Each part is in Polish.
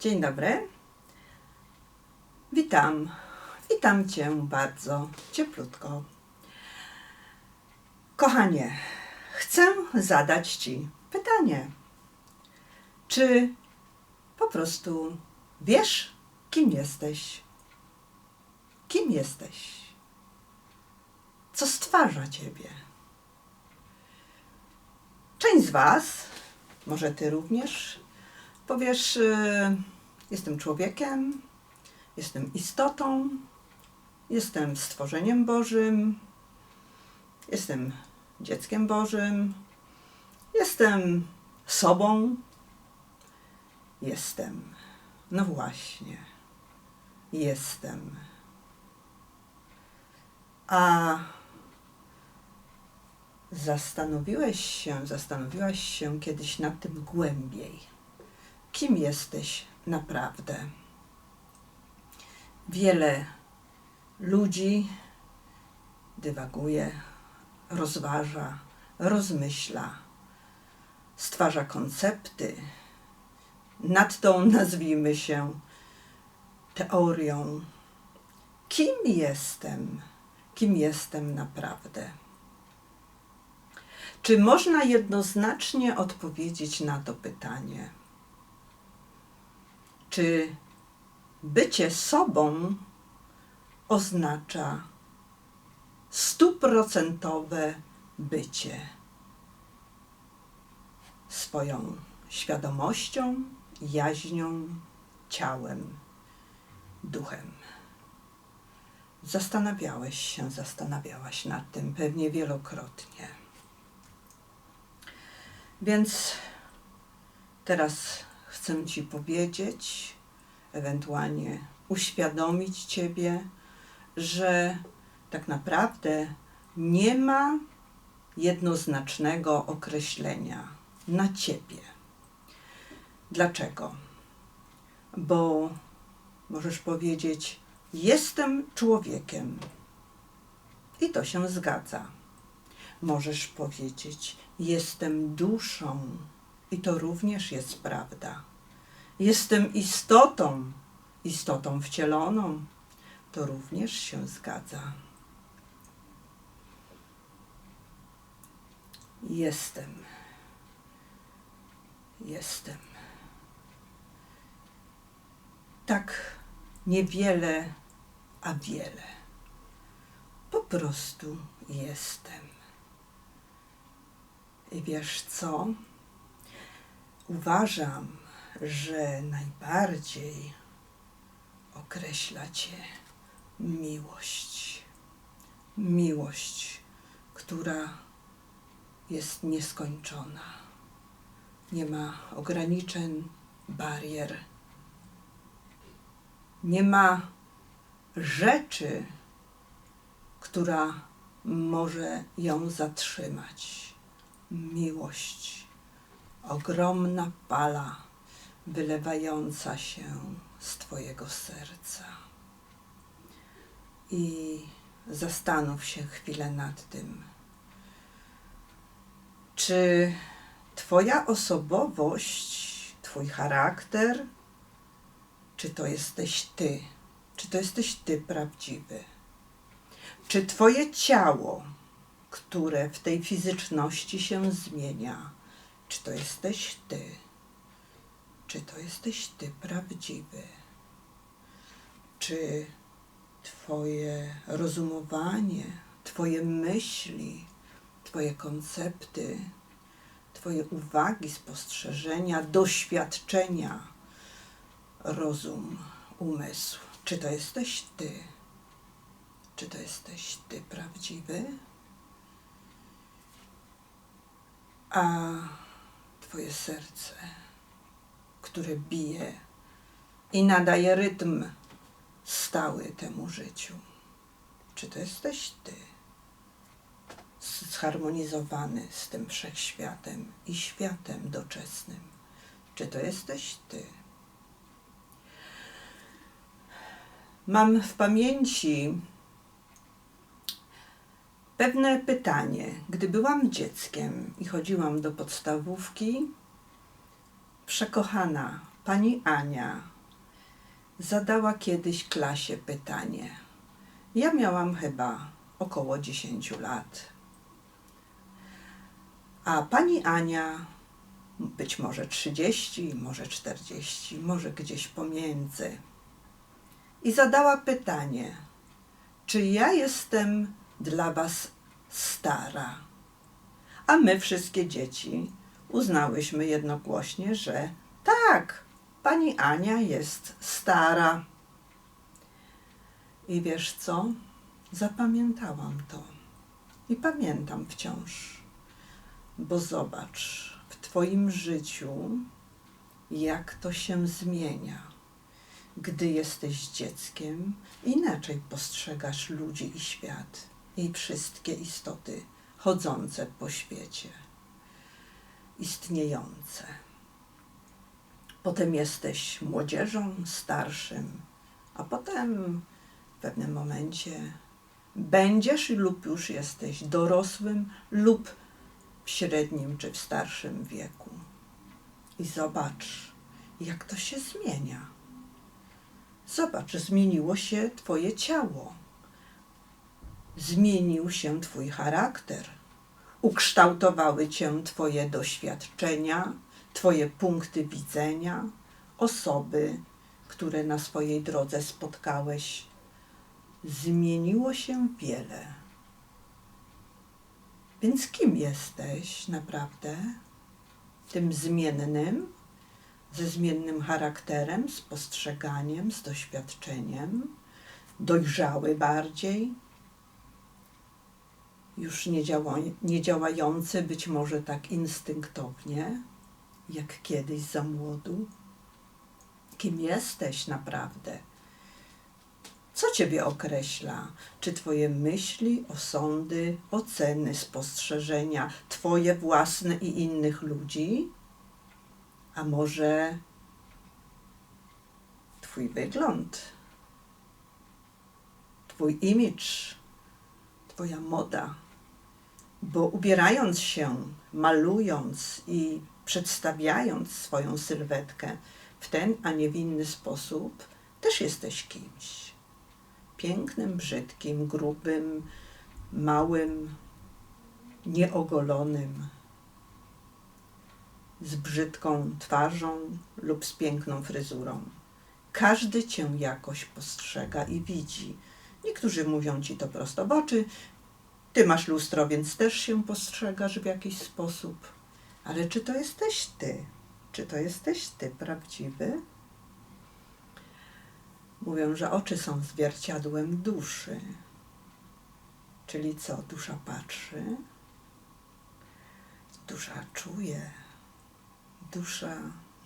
Dzień dobry. Witam. Witam Cię bardzo cieplutko. Kochanie, chcę zadać Ci pytanie. Czy po prostu wiesz, kim jesteś? Kim jesteś? Co stwarza Ciebie? Część z Was, może Ty również, powiesz: y, Jestem człowiekiem, jestem istotą, jestem stworzeniem Bożym, jestem dzieckiem Bożym, jestem sobą, jestem. No właśnie, jestem. A zastanowiłeś się, zastanowiłaś się kiedyś nad tym głębiej. Kim jesteś naprawdę? Wiele ludzi dywaguje, rozważa, rozmyśla, stwarza koncepty. Nad tą nazwijmy się teorią. Kim jestem? Kim jestem naprawdę? Czy można jednoznacznie odpowiedzieć na to pytanie? Czy bycie sobą oznacza stuprocentowe bycie swoją świadomością, jaźnią, ciałem, duchem. Zastanawiałeś się, zastanawiałaś nad tym pewnie wielokrotnie. Więc teraz chcę Ci powiedzieć, ewentualnie uświadomić Ciebie, że tak naprawdę nie ma jednoznacznego określenia na Ciebie. Dlaczego? Bo możesz powiedzieć: Jestem człowiekiem. I to się zgadza. Możesz powiedzieć: Jestem duszą. I to również jest prawda. Jestem istotą, istotą wcieloną. To również się zgadza. Jestem. Jestem. Tak niewiele, a wiele. Po prostu jestem. I wiesz co? Uważam, że najbardziej określa Cię miłość. Miłość, która jest nieskończona. Nie ma ograniczeń, barier. Nie ma rzeczy, która może ją zatrzymać. Miłość, ogromna pala wylewająca się z Twojego serca. I zastanów się chwilę nad tym, czy Twoja osobowość, Twój charakter, czy to jesteś Ty, czy to jesteś Ty prawdziwy, czy Twoje ciało, które w tej fizyczności się zmienia, czy to jesteś Ty, czy to jesteś Ty prawdziwy, czy Twoje rozumowanie, Twoje myśli, Twoje koncepty, Twoje uwagi, spostrzeżenia, doświadczenia, rozum, umysł. Czy to jesteś Ty? Czy to jesteś Ty prawdziwy? A Twoje serce, które bije i nadaje rytm stały temu życiu. Czy to jesteś Ty? Zharmonizowany z tym wszechświatem i światem doczesnym. Czy to jesteś Ty? Mam w pamięci pewne pytanie. Gdy byłam dzieckiem i chodziłam do podstawówki, przekochana Pani Ania zadała kiedyś klasie pytanie. Ja miałam chyba około 10 lat. A pani Ania być może 30, może 40, może gdzieś pomiędzy. I zadała pytanie: Czy ja jestem dla was stara? A my wszystkie dzieci uznałyśmy jednogłośnie, że tak, pani Ania jest stara. I wiesz co? Zapamiętałam to. I pamiętam wciąż. Bo zobacz, w Twoim życiu, jak to się zmienia. Gdy jesteś dzieckiem, inaczej postrzegasz ludzi i świat, i wszystkie istoty chodzące po świecie, istniejące. Potem jesteś młodzieżą, starszym, a potem w pewnym momencie będziesz lub już jesteś dorosłym lub w średnim czy w starszym wieku. I zobacz, jak to się zmienia. Zobacz, zmieniło się Twoje ciało, zmienił się Twój charakter, ukształtowały Cię Twoje doświadczenia, Twoje punkty widzenia, osoby, które na swojej drodze spotkałeś. Zmieniło się wiele. Więc kim jesteś naprawdę? Tym zmiennym, ze zmiennym charakterem, z postrzeganiem, z doświadczeniem, dojrzały bardziej, już nie, działa, nie działający być może tak instynktownie, jak kiedyś za młodu. Kim jesteś naprawdę? Co Ciebie określa? Czy Twoje myśli, osądy, oceny, spostrzeżenia, Twoje własne i innych ludzi? A może Twój wygląd, Twój imidż, Twoja moda? Bo ubierając się, malując i przedstawiając swoją sylwetkę w ten, a nie w inny sposób, też jesteś kimś pięknym, brzydkim, grubym, małym, nieogolonym, z brzydką twarzą lub z piękną fryzurą. Każdy cię jakoś postrzega i widzi. Niektórzy mówią ci to prosto w oczy. Ty masz lustro, więc też się postrzegasz w jakiś sposób. Ale czy to jesteś ty? Czy to jesteś ty prawdziwy? Mówią, że oczy są zwierciadłem duszy. Czyli co? Dusza patrzy, dusza czuje, dusza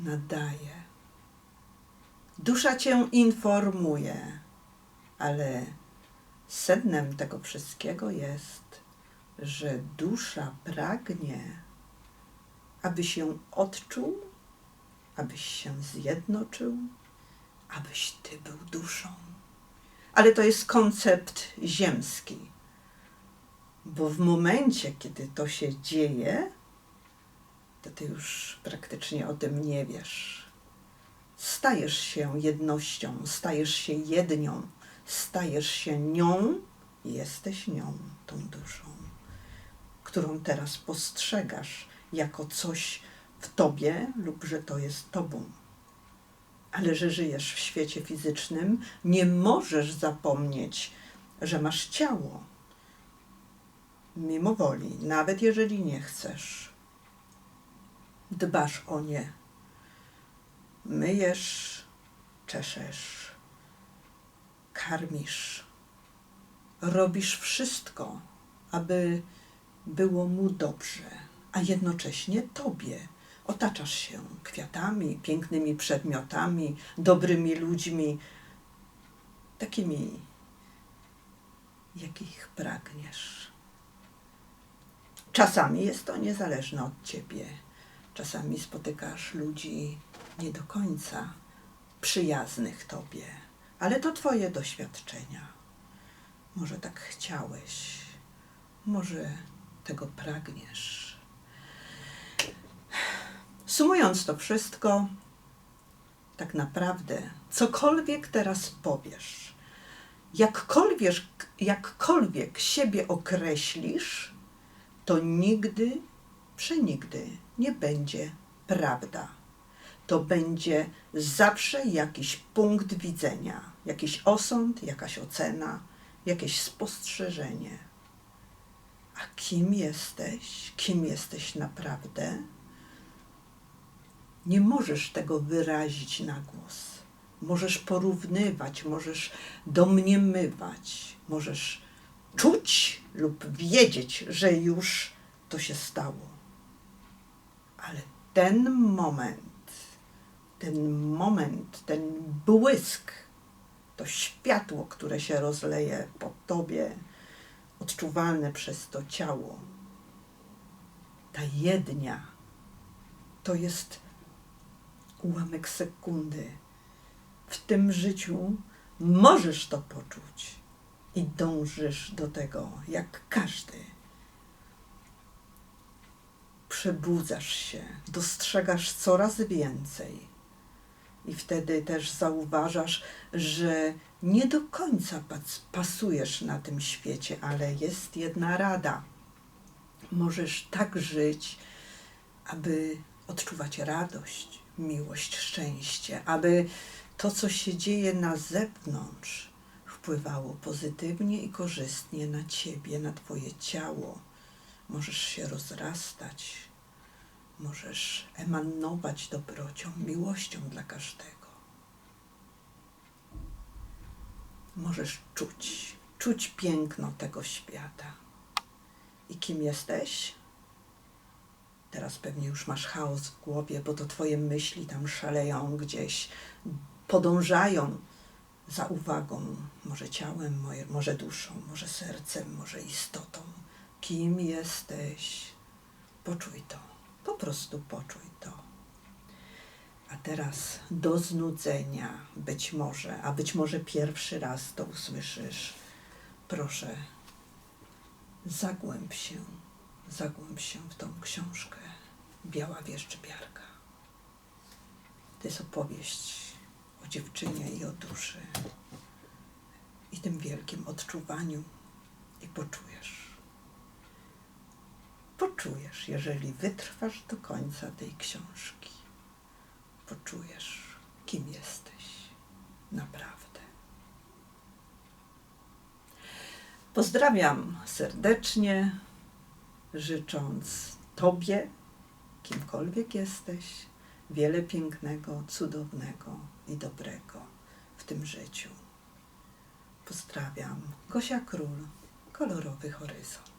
nadaje. Dusza cię informuje, ale sednem tego wszystkiego jest, że dusza pragnie, aby się odczuł, abyś się zjednoczył abyś Ty był duszą. Ale to jest koncept ziemski, bo w momencie, kiedy to się dzieje, to Ty już praktycznie o tym nie wiesz. Stajesz się jednością, stajesz się jednią, stajesz się nią jesteś nią, tą duszą, którą teraz postrzegasz jako coś w Tobie lub że to jest Tobą ale że żyjesz w świecie fizycznym, nie możesz zapomnieć, że masz ciało. Mimo woli, nawet jeżeli nie chcesz, dbasz o nie. Myjesz, czeszesz, karmisz, robisz wszystko, aby było mu dobrze, a jednocześnie tobie Otaczasz się kwiatami, pięknymi przedmiotami, dobrymi ludźmi, takimi, jakich pragniesz. Czasami jest to niezależne od ciebie. Czasami spotykasz ludzi nie do końca przyjaznych tobie, ale to twoje doświadczenia. Może tak chciałeś, może tego pragniesz. Sumując to wszystko, tak naprawdę, cokolwiek teraz powiesz, jakkolwiek, jakkolwiek siebie określisz, to nigdy, przenigdy nie będzie prawda. To będzie zawsze jakiś punkt widzenia, jakiś osąd, jakaś ocena, jakieś spostrzeżenie. A kim jesteś? Kim jesteś naprawdę? Nie możesz tego wyrazić na głos. Możesz porównywać, możesz domniemywać, możesz czuć lub wiedzieć, że już to się stało. Ale ten moment, ten moment, ten błysk, to światło, które się rozleje po tobie, odczuwalne przez to ciało, ta jednia, to jest ułamek sekundy. W tym życiu możesz to poczuć i dążysz do tego, jak każdy. Przebudzasz się, dostrzegasz coraz więcej. I wtedy też zauważasz, że nie do końca pas- pasujesz na tym świecie, ale jest jedna rada. Możesz tak żyć, aby odczuwać radość, miłość, szczęście, aby to, co się dzieje na zewnątrz, wpływało pozytywnie i korzystnie na ciebie, na twoje ciało. Możesz się rozrastać, możesz emanować dobrocią, miłością dla każdego. Możesz czuć, czuć piękno tego świata. I kim jesteś? Teraz pewnie już masz chaos w głowie, bo to twoje myśli tam szaleją gdzieś, podążają za uwagą, może ciałem, moje- może duszą, może sercem, może istotą. Kim jesteś? Poczuj to, po prostu poczuj to. A teraz do znudzenia być może, a być może pierwszy raz to usłyszysz. Proszę, zagłęb się, zagłęb się w tą książkę Biała Wieszczybiarka. To jest opowieść o dziewczynie i o duszy i tym wielkim odczuwaniu i poczujesz. Poczujesz, jeżeli wytrwasz do końca tej książki. Poczujesz, kim jesteś naprawdę. Pozdrawiam serdecznie, życząc Tobie, kimkolwiek jesteś, wiele pięknego, cudownego i dobrego w tym życiu. Pozdrawiam. Gosia Król, kolorowy horyzont.